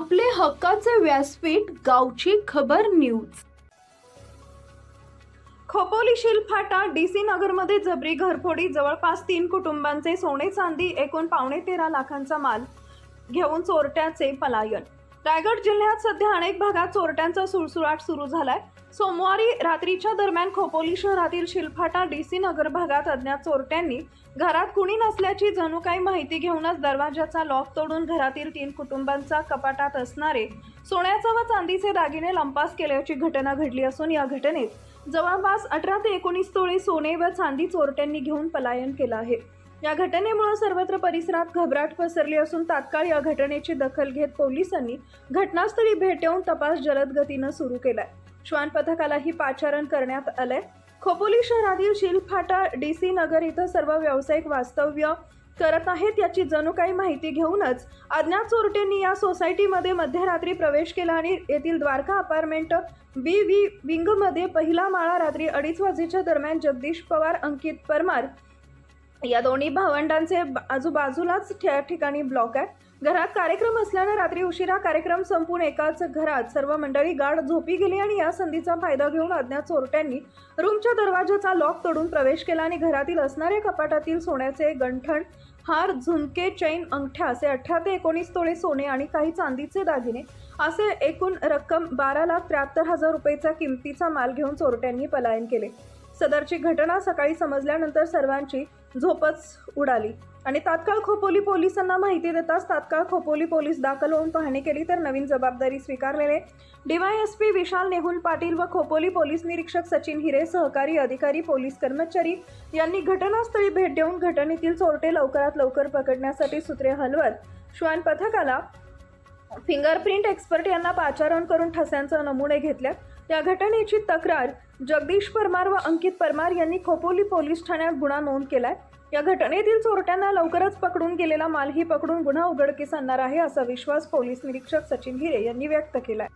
आपले हक्काचे व्यासपीठ गावची खबर news. Khopoli Shilphata D C नगरमध्ये जबरी घरफोडी जवळपास तीन कुटुंबांचे सोने चांदी एकूण पावणे तेरा लाखांचा माल घेऊन चोरट्याचे पलायन. रायगड जिल्ह्यात सध्या अनेक भागात चोरट्यांचा सुळसुळाट सुरू झालाय. सोमवारी रात्रीच्या दरम्यान खोपोली शहरातील शिलफाटा डी सी नगर भागात अज्ञात चोरट्यांनी घरात कुणी नसल्याची जणू काही माहिती घेऊनच दरवाजाचा लॉक तोडून घरातील तीन कुटुंबांचा कपाटात असणारे सोन्याचा व चांदीचे दागिने लंपास केल्याची घटना घडली असून या घटनेत जवळपास अठरा ते एकोणीस तोळे सोने व चांदी चोरट्यांनी घेऊन पलायन केलं आहे. या घटनेमुळे सर्वत्र परिसरात घबराट पसरली असून तात्काळ या घटनेची दखल घेत पोलिसांनी घटनास्थळी भेट देऊन तपास जलद गतीनं सुरू केलाय. श्वान पथकालाही पाचारण करण्यात आलंय. खोपोली शहरातील शिलफाटा डी सी नगर इथं सर्व व्यावसायिक वास्तव्य करत आहेत याची जणू काही माहिती घेऊनच अज्ञात चोरट्यांनी या सोसायटीमध्ये मध्यरात्री प्रवेश केला आणि येथील द्वारका अपार्टमेंट बी व्ही विंगमध्ये पहिला माळा रात्री अडीच वाजेच्या दरम्यान जगदीश पवार अंकित परमार या दोन्ही भावंडांचे आजूबाजूलाच ठिकाणी ब्लॉक आहे घरात कार्यक्रम असल्यानं रात्री उशिरा कार्यक्रम संपून एकाच घरात सर्व मंडळी गाढ झोपी गेली आणि या संधीचा फायदा घेऊन अज्ञात चोरट्यांनी रूमच्या दरवाजाचा लॉक तोडून प्रवेश केला आणि घरातील असणाऱ्या कपाटातील सोन्याचे गंठण हार झुमके चैन अंगठ्या असे अठरा ते एकोणीस तोळे सोने आणि काही चांदीचे दागिने असे एकूण रक्कम बारा लाख त्र्याहत्तर हजार रुपयेचा किमतीचा माल घेऊन चोरट्यांनी पलायन केले. सदरची घटना सकाळी समजल्यानंतर सर्वांची झोपच उडाली. आणि तात्काळ खोपोली पोलिसांना माहिती देताच तात्काळ खोपोली पोलीस दाखल होऊन पाहणी केली तर नवीन जबाबदारी स्वीकारलेले डीवायएसपी विशाल नेहुल पाटील व खोपोली पोलीस निरीक्षक सचिन हिरे सहकारी अधिकारी पोलीस कर्मचारी यांनी घटनास्थळी भेट देऊन घटनेतील चोरटे लवकरात लवकर पकडण्यासाठी सूत्रे हलवत श्वान पथकाला फिंगरप्रिंट एक्सपर्ट यांना पाचारण करून ठस्यांचे नमुने घेतल्या या घटनेची तक्रार जगदीश परमार व अंकित परमार यांनी खोपोली पोलीस ठाण्यात गुन्हा नोंद केलाय. या घटनेतील चोरट्यांना लवकरच पकडून गेलेला मालही पकडून गुन्हा उघडकीस आणणार आहे असा विश्वास पोलीस निरीक्षक सचिन हिरे यांनी व्यक्त केलाय.